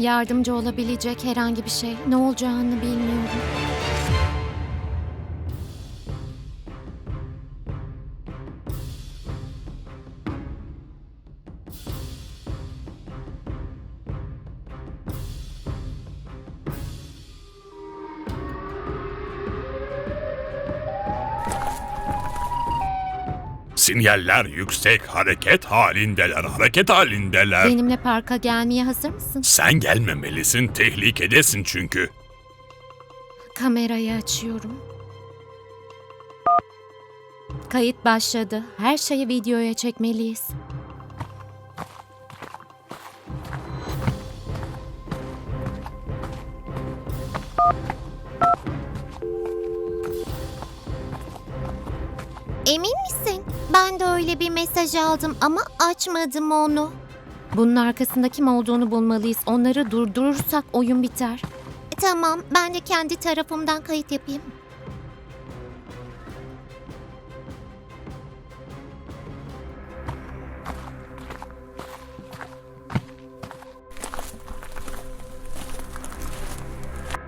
Yardımcı olabilecek herhangi bir şey. Ne olacağını bilmiyorum. Sinyaller yüksek, hareket halindeler, hareket halindeler. Benimle parka gelmeye hazır mısın? Sen gelmemelisin, tehlikedesin çünkü. Kamerayı açıyorum. Kayıt başladı. Her şeyi videoya çekmeliyiz. Emin misin? Ben de öyle bir mesaj aldım ama açmadım onu. Bunun arkasında kim olduğunu bulmalıyız. Onları durdurursak oyun biter. Tamam, ben de kendi tarafımdan kayıt yapayım.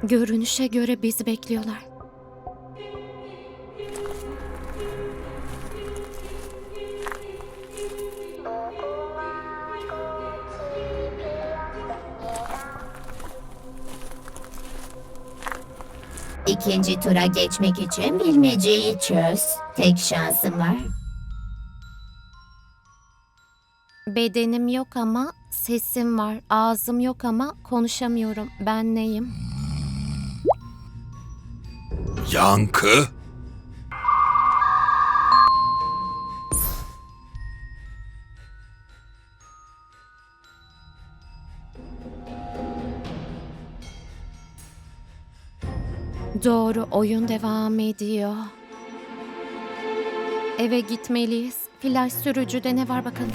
Görünüşe göre bizi bekliyorlar. İkinci tura geçmek için bilmeceyi çöz. Tek şansın var. Bedenim yok ama sesim var. Ağzım yok ama konuşamıyorum. Ben neyim? Yankı. Doğru, oyun devam ediyor. Eve gitmeliyiz. Flash sürücüde ne var bakalım.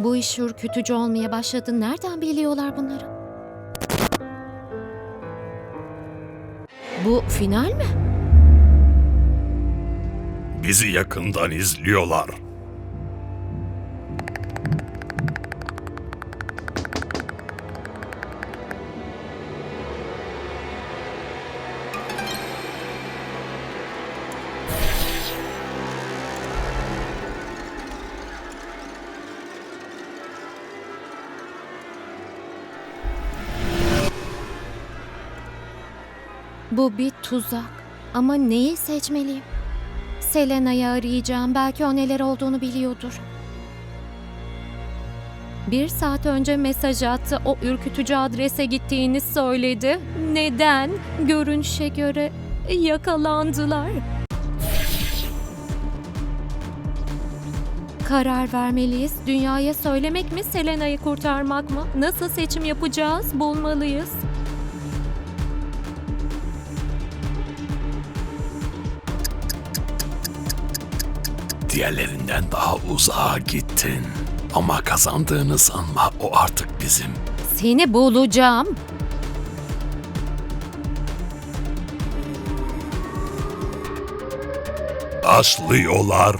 Bu iş ürkütücü olmaya başladı. Nereden biliyorlar bunları? Bu final mi? Bizi yakından izliyorlar. Bu bir tuzak. Ama neyi seçmeliyim? Selena'yı arayacağım. Belki o neler olduğunu biliyordur. Bir saat önce mesaj attı. O ürkütücü adrese gittiğini söyledi. Neden? Görünüşe göre yakalandılar. Karar vermeliyiz. Dünyaya söylemek mi, Selena'yı kurtarmak mı? Nasıl seçim yapacağız? Bulmalıyız. Diğerlerinden daha uzağa gittin. Ama kazandığını sanma, o artık bizim. Seni bulacağım. Başlıyorlar.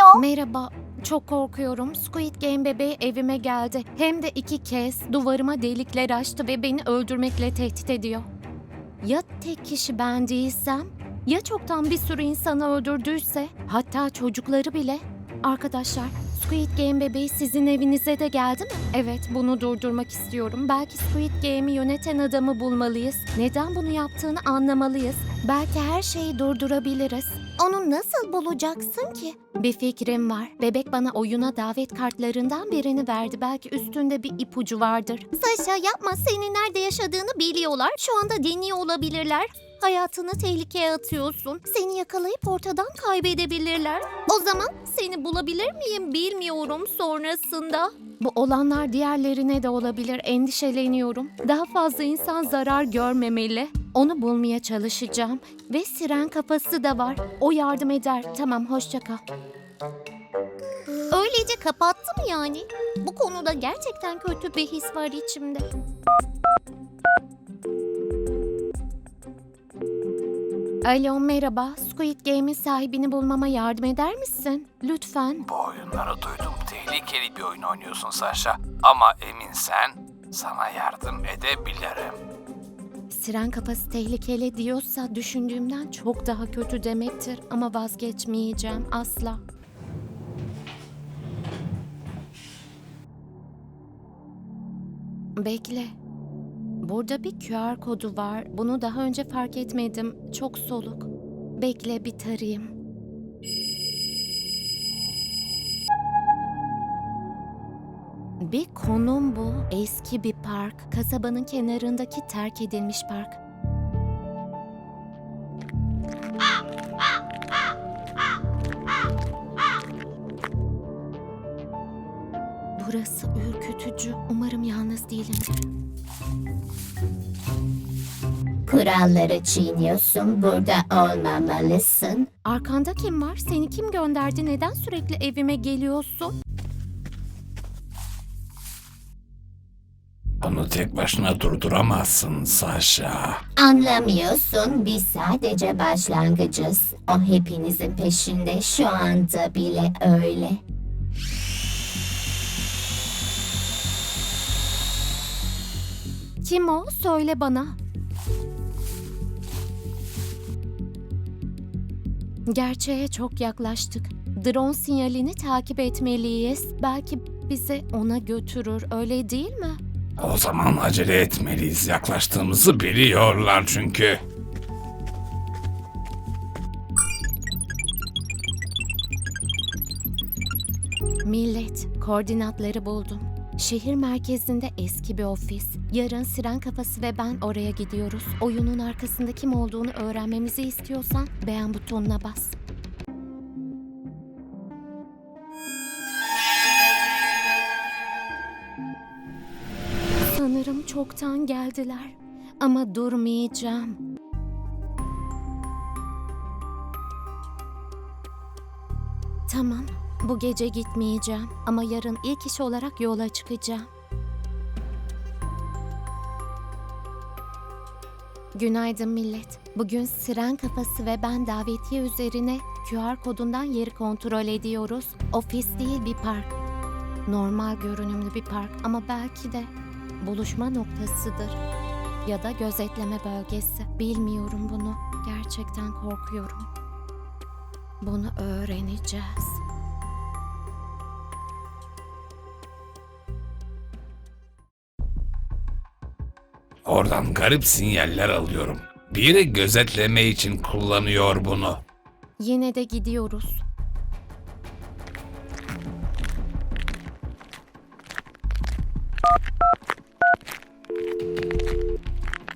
Alo. Merhaba. Çok korkuyorum. Squid Game bebeği evime geldi. Hem de iki kez duvarıma delikler açtı ve beni öldürmekle tehdit ediyor. Ya tek kişi ben değilsem? Ya çoktan bir sürü insanı öldürdüyse? Hatta çocukları bile? Arkadaşlar, Squid Game bebeği sizin evinize de geldi mi? Evet, bunu durdurmak istiyorum. Belki Squid Game'i yöneten adamı bulmalıyız. Neden bunu yaptığını anlamalıyız. Belki her şeyi durdurabiliriz. Onu nasıl bulacaksın ki? Bir fikrim var. Bebek bana oyuna davet kartlarından birini verdi. Belki üstünde bir ipucu vardır. Saşa yapma. Senin nerede yaşadığını biliyorlar. Şu anda dinliyor olabilirler. Hayatını tehlikeye atıyorsun. Seni yakalayıp ortadan kaybedebilirler. O zaman seni bulabilir miyim bilmiyorum sonrasında. Bu olanlar diğerlerine de olabilir. Endişeleniyorum. Daha fazla insan zarar görmemeli. Onu bulmaya çalışacağım. Ve siren kafası da var. O yardım eder. Tamam hoşça kal. Öylece kapattım yani. Bu konuda gerçekten kötü bir his var içimde. Alo merhaba. Squid Game'in sahibini bulmama yardım eder misin? Lütfen. Bu oyunları duydum. Tehlikeli bir oyun oynuyorsun Saşa. Ama eminsen sana yardım edebilirim. Siren kafası tehlikeli diyorsa düşündüğümden çok daha kötü demektir. Ama vazgeçmeyeceğim asla. Bekle. Burada bir QR kodu var. Bunu daha önce fark etmedim. Çok soluk. Bekle bir tarayayım. Bir konum bu. Eski bir park. Kasabanın kenarındaki terk edilmiş park. Burası ürkütücü. Umarım yalnız değilimdir. Kuralları çiğniyorsun. Burada olmamalısın. Arkanda kim var? Seni kim gönderdi? Neden sürekli evime geliyorsun? Onu tek başına durduramazsın Saşa. Anlamıyorsun. Biz sadece başlangıcız. O hepinizin peşinde şu anda bile öyle. Kim o? Söyle bana. Gerçeğe çok yaklaştık. Drone sinyalini takip etmeliyiz. Belki bizi ona götürür, öyle değil mi? O zaman acele etmeliyiz. Yaklaştığımızı biliyorlar çünkü. Millet, koordinatları buldum. Şehir merkezinde eski bir ofis. Yarın Siren Kafası ve ben oraya gidiyoruz. Oyunun arkasında kim olduğunu öğrenmemizi istiyorsan beğen butonuna bas. Sanırım çoktan geldiler. Ama durmayacağım. Tamam, bu gece gitmeyeceğim ama yarın ilk iş olarak yola çıkacağım. Günaydın millet. Bugün Siren Kafası ve ben davetiye üzerine QR kodundan yeri kontrol ediyoruz. Ofis değil bir park. Normal görünümlü bir park ama belki de buluşma noktasıdır. Ya da gözetleme bölgesi. Bilmiyorum bunu. Gerçekten korkuyorum. Bunu öğreneceğiz. Oradan garip sinyaller alıyorum. Biri gözetleme için kullanıyor bunu. Yine de gidiyoruz.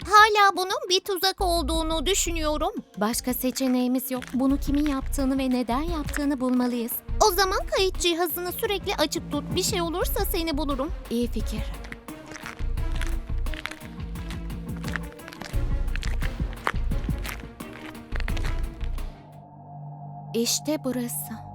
Hala bunun bir tuzak olduğunu düşünüyorum. Başka seçeneğimiz yok. Bunu kimin yaptığını ve neden yaptığını bulmalıyız. O zaman kayıt cihazını sürekli açık tut. Bir şey olursa seni bulurum. İyi fikir. İşte burası.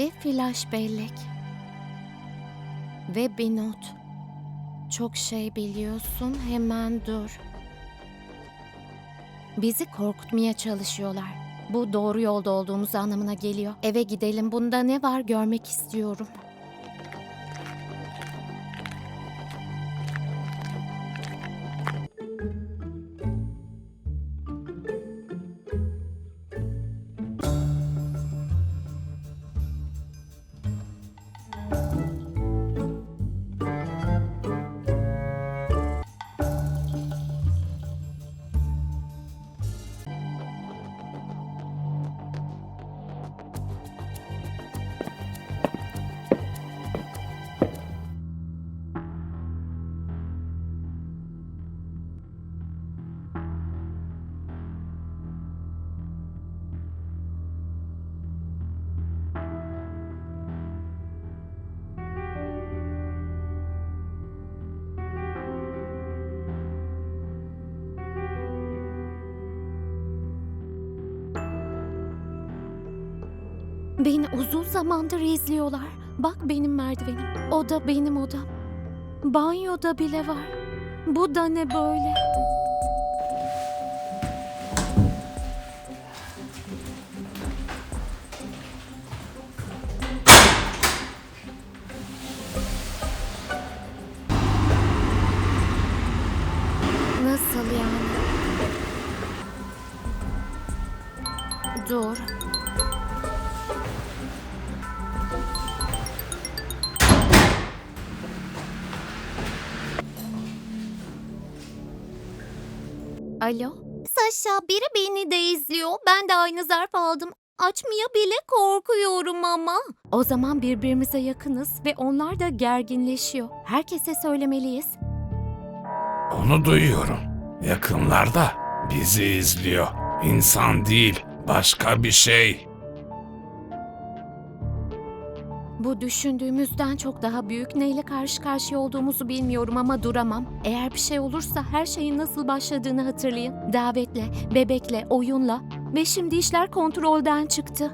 Bir flash bellek. Ve bir not. Çok şey biliyorsun, hemen dur. Bizi korkutmaya çalışıyorlar. Bu doğru yolda olduğumuz anlamına geliyor. Eve gidelim. Bunda ne var görmek istiyorum. Beni uzun zamandır izliyorlar. Bak benim merdivenim. O da benim odam. Banyoda bile var. Bu da ne böyle? Alo? Saşa biri beni de izliyor. Ben de aynı zarf aldım. Açmaya bile korkuyorum ama. O zaman birbirimize yakınız ve onlar da gerginleşiyor. Herkese söylemeliyiz. Onu duyuyorum. Yakınlarda bizi izliyor. İnsan değil, başka bir şey. Bu düşündüğümüzden çok daha büyük. Neyle karşı karşıya olduğumuzu bilmiyorum ama duramam. Eğer bir şey olursa her şeyin nasıl başladığını hatırlayın. Davetle, bebekle, oyunla ve şimdi işler kontrolden çıktı.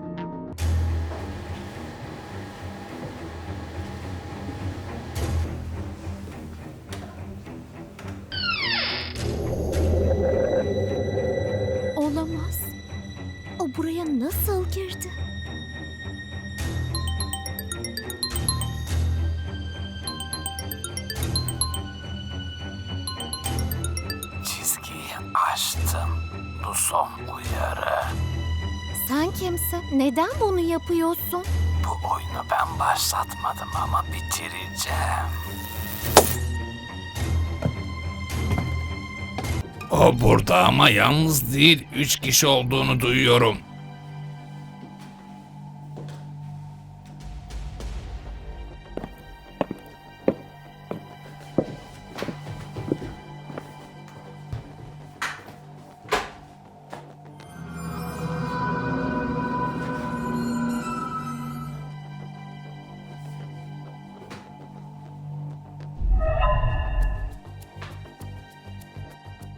Son uyarı. Sen kimsin? Neden bunu yapıyorsun? Bu oyunu ben başlatmadım ama bitireceğim. O burada ama yalnız değil. Üç kişi olduğunu duyuyorum.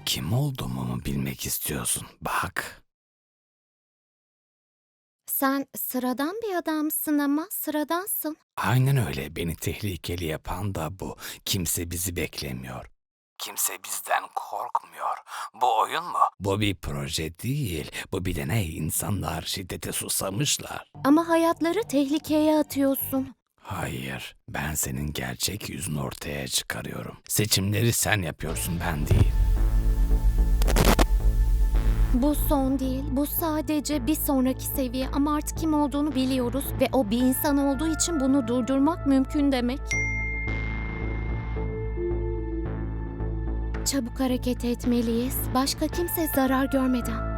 Kim olduğumu mu bilmek istiyorsun? Bak. Sen sıradan bir adamsın ama sıradansın. Aynen öyle. Beni tehlikeli yapan da bu. Kimse bizi beklemiyor. Kimse bizden korkmuyor. Bu oyun mu? Bu bir proje değil. Bu bir deney. İnsanlar şiddete susamışlar. Ama hayatları tehlikeye atıyorsun. Hayır. Ben senin gerçek yüzünü ortaya çıkarıyorum. Seçimleri sen yapıyorsun, ben değil. Bu son değil. Bu sadece bir sonraki seviye ama artık kim olduğunu biliyoruz ve o bir insan olduğu için bunu durdurmak mümkün demek. Çabuk hareket etmeliyiz. Başka kimse zarar görmeden.